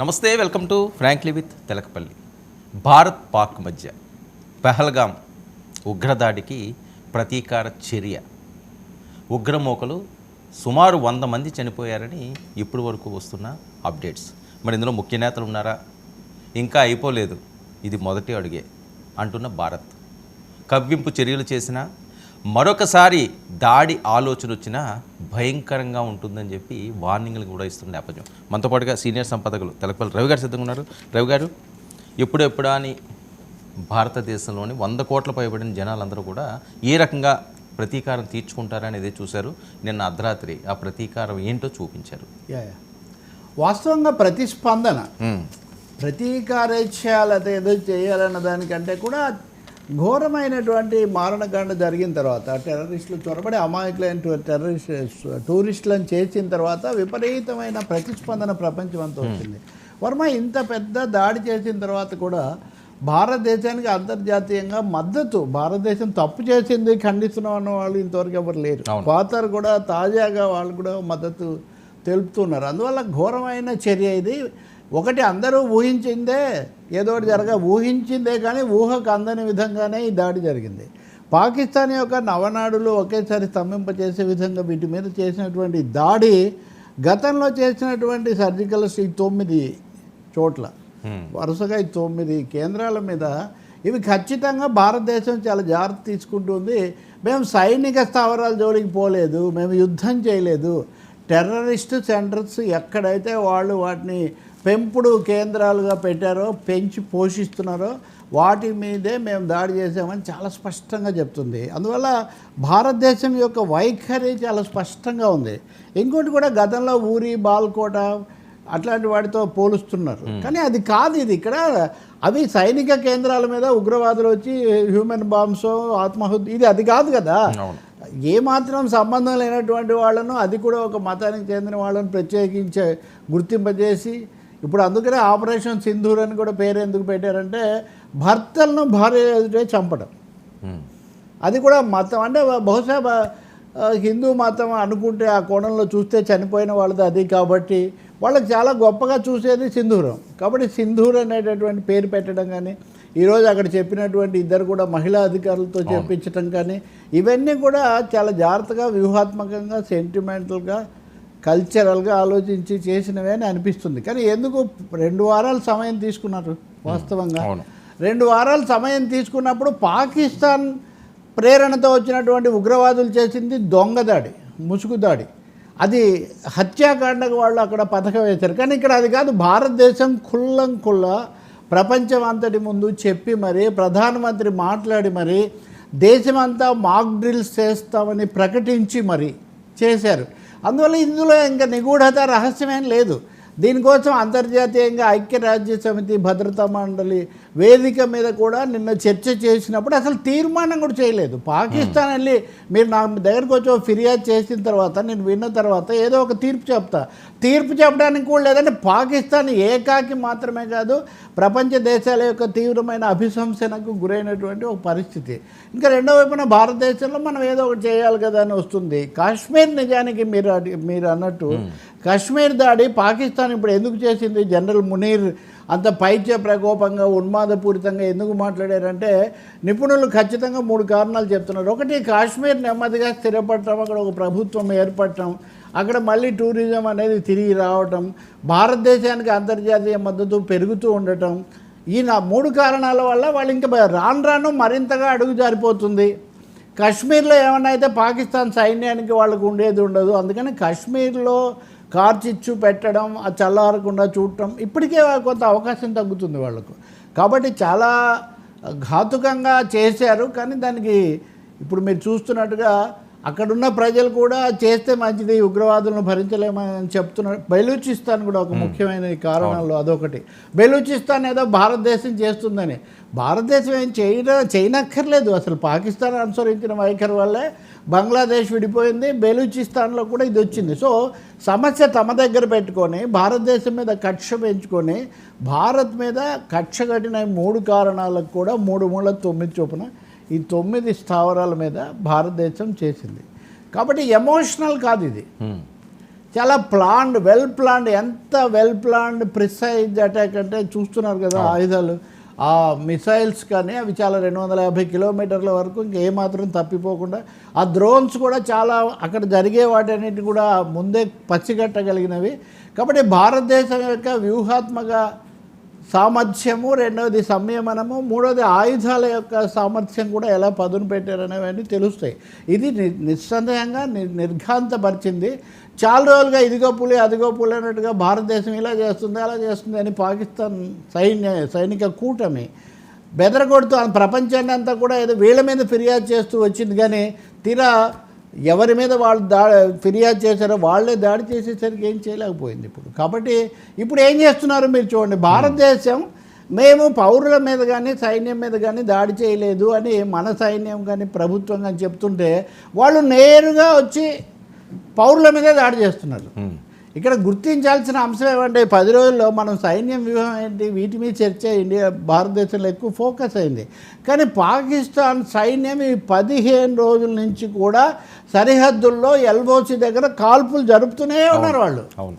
నమస్తే welcome to frankly with Telakapalli. Bharat Pak మధ్య పెహల్గాం ఉగ్రదాడికి ప్రతీకార చర్య. ఉగ్రమోకలు సుమారు వంద మంది చనిపోయారని ఇప్పటి వరకు వస్తున్న అప్డేట్స్. మరి ఇందులో ముఖ్య నేతలు ఉన్నారా? ఇంకా అయిపోలేదు. ఇది మొదటి అడుగే అంటున్న భారత్. కవ్వింపు చర్యలు చేసిన మరొకసారి దాడి ఆలోచన వచ్చినా భయంకరంగా ఉంటుందని చెప్పి వార్నింగ్లు కూడా ఇస్తున్న నేపథ్యం మనతో పాటుగా సీనియర్ సంపాదకులు తెలపల్లి రవి గారు సిద్ధంగా ఉన్నారు రవి గారు ఎప్పుడెప్పుడా అని భారతదేశంలోని వంద కోట్ల పైబడిన జనాలందరూ కూడా ఏ రకంగా ప్రతీకారం తీర్చుకుంటారనేది చూశారు నిన్న అర్ధరాత్రి ఆ ప్రతీకారం ఏంటో చూపించారు యా యా. వాస్తవంగా ప్రతిస్పందన మ్మ్. ప్రతీకారేచ్ఛాలత ఏదో చేయాలన్న దానికంటే కూడా ఘోరమైనటువంటి మారణకాండ జరిగిన తర్వాత టెర్రరిస్టులు చొరబడి అమాయకులైన టెర్రరిస్ట్ టూరిస్టులను చేసిన తర్వాత విపరీతమైన ప్రతిస్పందన ప్రపంచం అంతా వచ్చింది. వర్మ ఇంత పెద్ద దాడి చేసిన తర్వాత కూడా భారతదేశానికి అంతర్జాతీయంగా మద్దతు భారతదేశం తప్పు చేసింది ఖండిస్తున్నాం అన్న వాళ్ళు ఇంతవరకు ఎవరు లేరు. ఖాతర్ కూడా తాజాగా వాళ్ళు కూడా మద్దతు తెలుపుతున్నారు. అందువల్ల ఘోరమైన చర్య ఇది. ఒకటి అందరూ ఊహించిందే ఏదో జరగ ఊహించిందే కానీ ఊహకు అందని విధంగానే ఈ దాడి జరిగింది. పాకిస్తాన్ యొక్క నవనాడులు ఒకేసారి స్తంభింపచేసే విధంగా వీటి మీద చేసినటువంటి దాడి గతంలో చేసినటువంటి సర్జికల్ ఈ తొమ్మిది చోట్ల. వరుసగా ఈ తొమ్మిది కేంద్రాల మీద ఇవి ఖచ్చితంగా భారతదేశం చాలా జాగ్రత్త తీసుకుంటుంది. మేము సైనిక స్థావరాల జోలికి పోలేదు మేము యుద్ధం చేయలేదు. టెర్రరిస్ట్ సెంటర్స్ ఎక్కడైతే వాళ్ళు వాటిని పెంపుడు కేంద్రాలుగా పెట్టారో పెంచి పోషిస్తున్నారో వాటి మీదే మేము దాడి చేసామని చాలా స్పష్టంగా చెప్తుంది. అందువల్ల భారతదేశం యొక్క వైఖరి చాలా స్పష్టంగా ఉంది. ఇంకోటి కూడా గతంలో ఊరి బాల్కోట అట్లాంటి వాటితో పోలుస్తున్నారు. కానీ అది కాదు ఇది. ఇక్కడ అవి సైనిక కేంద్రాల మీద ఉగ్రవాదులు వచ్చి హ్యూమన్ బాంబ్స్ ఆత్మాహుతి ఇది అది కాదు కదా. అవును. ఏ మాత్రం సంబంధం లేనటువంటి వాళ్ళను అది కూడా ఒక మతానికి చెందిన వాళ్ళని ప్రత్యేకించే గుర్తింపజేసి ఇప్పుడు అందుకనే ఆపరేషన్ సింధూర్ అని కూడా పేరు ఎందుకు పెట్టారంటే భర్తలను భార్య ఎదుటే చంపడం. అది కూడా మతం అంటే బహుశా హిందూ మతం అనుకుంటే ఆ కోణంలో చూస్తే చనిపోయిన వాళ్ళది అది కాబట్టి వాళ్ళకి చాలా గొప్పగా చూసేది సింధూరం. కాబట్టి సింధూర్ అనేటటువంటి పేరు పెట్టడం కానీ ఈరోజు అక్కడ చెప్పినటువంటి ఇద్దరు కూడా మహిళా అధికారులతో చెప్పించడం కానీ ఇవన్నీ కూడా చాలా జాగ్రత్తగా వ్యూహాత్మకంగా సెంటిమెంటల్గా కల్చరల్గా ఆలోచించి చేసినవే అని అనిపిస్తుంది. కానీ ఎందుకు రెండు వారాలు సమయం తీసుకున్నారు వాస్తవంగా. రెండు వారాలు సమయం తీసుకున్నప్పుడు పాకిస్తాన్ ప్రేరణతో వచ్చినటువంటి ఉగ్రవాదులు చేసింది దొంగ దాడి ముసుగు దాడి. అది హత్యాకాండకు వాళ్ళు అక్కడ పథకం వేశారు. కానీ ఇక్కడ అది కాదు భారతదేశం కుల్లం కుల్ల ప్రపంచం అంతటి ముందు చెప్పి మరి ప్రధానమంత్రి మాట్లాడి మరి దేశమంతా మాక్ డ్రిల్స్ చేస్తామని ప్రకటించి మరి చేశారు. అందువల్ల ఇందులో ఇంకా నిగూఢత రహస్యమేం లేదు. దీనికోసం అంతర్జాతీయంగా ఐక్యరాజ్య సమితి భద్రతా మండలి వేదిక మీద కూడా నిన్న చర్చ చేసినప్పుడు అసలు తీర్మానం కూడా చేయలేదు. పాకిస్తాన్ వెళ్ళి మీరు నా దగ్గరకు వచ్చి ఫిర్యాదు చేసిన తర్వాత నేను విన్న తర్వాత ఏదో ఒక తీర్పు చెప్తా. తీర్పు చెప్పడానికి కూడా లేదంటే పాకిస్తాన్ ఏకాకి మాత్రమే కాదు ప్రపంచ దేశాల యొక్క తీవ్రమైన అభిశంసనకు గురైనటువంటి ఒక పరిస్థితి. ఇంకా రెండో వైపున భారతదేశంలో మనం ఏదో ఒకటి చేయాలి కదా అని వస్తుంది. కాశ్మీర్ నిజానికి మీరు మీరు అన్నట్టు కాశ్మీర్ దాడి పాకిస్తాన్ ఇప్పుడు ఎందుకు చేసింది? జనరల్ మునీర్ అంత పైత్య ప్రకోపంగా ఉన్మాదపూరితంగా ఎందుకు మాట్లాడారంటే నిపుణులు ఖచ్చితంగా మూడు కారణాలు చెప్తున్నారు. ఒకటి కాశ్మీర్ నెమ్మదిగా స్థిరపడటం అక్కడ ఒక ప్రభుత్వం ఏర్పడటం అక్కడ మళ్ళీ టూరిజం అనేది తిరిగి రావటం భారతదేశానికి అంతర్జాతీయ మద్దతు పెరుగుతూ ఉండటం. ఈ నా మూడు కారణాల వల్ల వాళ్ళు ఇంకా రాను రాను మరింతగా అడుగు జారిపోతుంది. కాశ్మీర్లో ఏమన్నా అయితే పాకిస్తాన్ సైన్యానికి వాళ్ళకు ఉండేది ఉండదు. అందుకని కాశ్మీర్లో కార్చిచ్చు పెట్టడం ఆ చల్లారకుండా చూడటం ఇప్పటికే కొంత అవకాశం తగ్గుతుంది వాళ్ళకు. కాబట్టి చాలా ఘాతుకంగా చేశారు కానీ దానికి ఇప్పుడు మీరు చూస్తున్నట్టుగా అక్కడున్న ప్రజలు కూడా చేస్తే మంచిది ఉగ్రవాదులను భరించలేమని చెప్తున్నారు బెలూచిస్తాన్ కూడా ఒక ముఖ్యమైన కారణాల్లో అదొకటి. బెలూచిస్తాన్ ఏదో భారతదేశం చేస్తుందని. భారతదేశం ఏం చేయడ చేయనక్కర్లేదు. అసలు పాకిస్తాన్ అనుసరించిన వైఖరి వల్లే బంగ్లాదేశ్ విడిపోయింది బెలూచిస్తాన్లో కూడా ఇది వచ్చింది. సో సమస్య తమ దగ్గర పెట్టుకొని భారతదేశం మీద కక్ష పెంచుకొని భారత్ మీద కక్ష కట్టిన మూడు కారణాలకు కూడా మూడు మూల తొమ్మిది చొప్పున ఈ తొమ్మిది స్థావరాల మీద భారతదేశం చేసింది. కాబట్టి ఎమోషనల్ కాదు ఇది. చాలా ప్లాన్డ్ వెల్ ప్లాన్డ్ ఎంత వెల్ ప్లాన్డ్ ప్రిసైజ్ అటాక్ అంటే చూస్తున్నారు కదా ఆయుధాలు. ఆ మిసైల్స్ కానీ అవి చాలా రెండు వందల యాభై కిలోమీటర్ల వరకు ఇంకేమాత్రం తప్పిపోకుండా ఆ డ్రోన్స్ కూడా చాలా అక్కడ జరిగే వాటన్నిటి కూడా ముందే పచ్చిగట్టగలిగినవి కాబట్టి భారతదేశం యొక్క వ్యూహాత్మక సామర్థ్యము రెండవది సంయమనము మూడవది ఆయుధాల యొక్క సామర్థ్యం కూడా ఎలా పదును పెట్టారనేవన్నీ తెలుస్తాయి. ఇది ని- నిస్సందేహంగా ని- నిర్ఘాంతపరిచింది. చాలా రోజులుగా ఇదిగో పులి అదిగో పులి అన్నట్టుగా భారతదేశం ఇలా చేస్తుంది అలా చేస్తుంది అని పాకిస్తాన్ సైన్య సైనిక కూటమి బెదరగొడుతూ ప్రపంచాన్ని అంతా కూడా ఏదో వీళ్ళ మీద ఫిర్యాదు చేస్తూ వచ్చింది. కానీ తీరా ఎవరి మీద వాళ్ళు దా ఫిర్యాదు చేశారో వాళ్ళే దాడి చేసేసరికి ఏం చేయలేకపోయింది ఇప్పుడు. కాబట్టి ఇప్పుడు ఏం చేస్తున్నారు మీరు చూడండి. భారతదేశం మేము పౌరుల మీద కానీ సైన్యం మీద కానీ దాడి చేయలేదు అని మన సైన్యం కానీ ప్రభుత్వం కానీ చెప్తుంటే వాళ్ళు నేరుగా వచ్చి పౌరుల మీదే దాడి చేస్తున్నారు. ఇక్కడ గుర్తించాల్సిన అంశం ఏమంటే పది రోజుల్లో మనం సైన్యం వ్యూహం ఏంటి వీటి మీద చర్చ ఇండియా భారతదేశంలో ఎక్కువ ఫోకస్ అయింది. కానీ పాకిస్తాన్ సైన్యం ఈ పదిహేను రోజుల నుంచి కూడా సరిహద్దుల్లో ఎల్బోసి దగ్గర కాల్పులు జరుపుతూనే ఉన్నారు వాళ్ళు. అవును.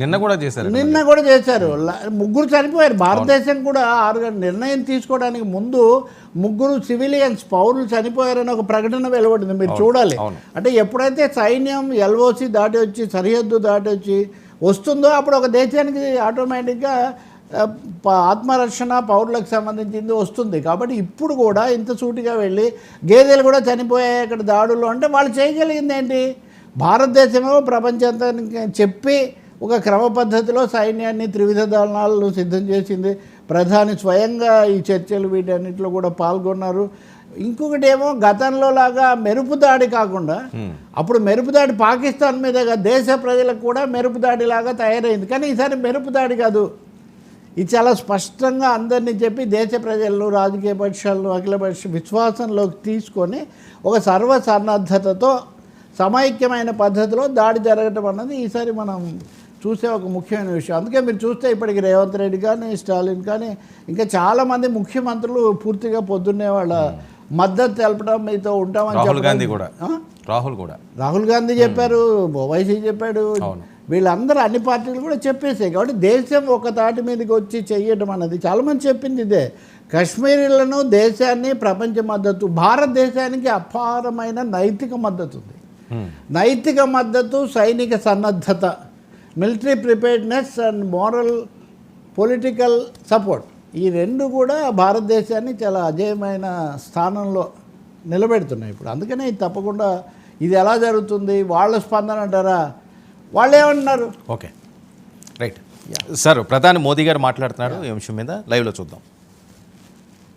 నిన్న కూడా చేశారు నిన్న కూడా చేశారు. ముగ్గురు చనిపోయారు. భారతదేశం కూడా ఆరు నిర్ణయం తీసుకోవడానికి ముందు ముగ్గురు సివిలియన్స్ పౌరులు చనిపోయారని ఒక ప్రకటన వెలువడింది. మీరు చూడాలి. అంటే ఎప్పుడైతే సైన్యం ఎల్ఓసి దాటి వచ్చి సరిహద్దు దాటి వచ్చి వస్తుందో అప్పుడు ఒక దేశానికి ఆటోమేటిక్గా ఆత్మరక్షణ పౌరులకు సంబంధించింది వస్తుంది. కాబట్టి ఇప్పుడు కూడా ఇంత సూటిగా వెళ్ళి గేదెలు కూడా చనిపోయాయి అక్కడ దాడులు అంటే వాళ్ళు చేయగలిగింది ఏంటి? భారతదేశమో ప్రపంచానికి చెప్పి ఒక క్రమ పద్ధతిలో సైన్యాన్ని త్రివిధ దళాలను సిద్ధం చేసింది. ప్రధాని స్వయంగా ఈ చర్చలు వీటన్నిటిలో కూడా పాల్గొన్నారు. ఇంకొకటి ఏమో గతంలో లాగా మెరుపు దాడి కాకుండా అప్పుడు మెరుపు దాడి పాకిస్తాన్ మీదగా దేశ ప్రజలకు కూడా మెరుపు దాడి లాగా తయారైంది. కానీ ఈసారి మెరుపు దాడి కాదు. ఇది చాలా స్పష్టంగా అందరినీ చెప్పి దేశ ప్రజలను రాజకీయ పక్షాలను అఖిల పక్ష విశ్వాసంలోకి తీసుకొని ఒక సర్వసన్నద్ధతతో సమైక్యమైన పద్ధతిలో దాడి జరగటం అన్నది ఈసారి మనం చూసే ఒక ముఖ్యమైన విషయం. అందుకే మీరు చూస్తే ఇప్పటికి రేవంత్ రెడ్డి కానీ స్టాలిన్ కానీ ఇంకా చాలామంది ముఖ్యమంత్రులు పూర్తిగా పొద్దున్నే వాళ్ళ మద్దతు తెలపడం మీతో ఉంటామని రాహుల్ గాంధీ కూడా? రాహుల్ కూడా. రాహుల్ గాంధీ చెప్పారు ఓవైసీ చెప్పాడు. వీళ్ళందరూ అన్ని పార్టీలు కూడా చెప్పేసాయి కాబట్టి దేశం ఒక తాటి మీదకి వచ్చి చెయ్యడం అన్నది చాలామంది చెప్పింది ఇదే. కశ్మీరీలను దేశాన్ని ప్రపంచ మద్దతు భారతదేశానికి అపారమైన నైతిక మద్దతు ఉంది. నైతిక మద్దతు సైనిక సన్నద్ధత. Military preparedness and moral political support. ఈ రెండు కూడా భారతదేశాన్ని చాలా అజేయమైన స్థానంలో నిలబెడుతున్నాయి ఇప్పుడు. అందుకనే తప్పకుండా ఇది ఎలా జరుగుతుంది వాళ్ళ స్పందన అంటారా? వాళ్ళు ఏమన్నారు ఓకే. రైట్. సార్ ప్రధాని మోదీ గారు మాట్లాడుతున్నారు ఈ అంశం మీద. లైవ్లో చూద్దాం.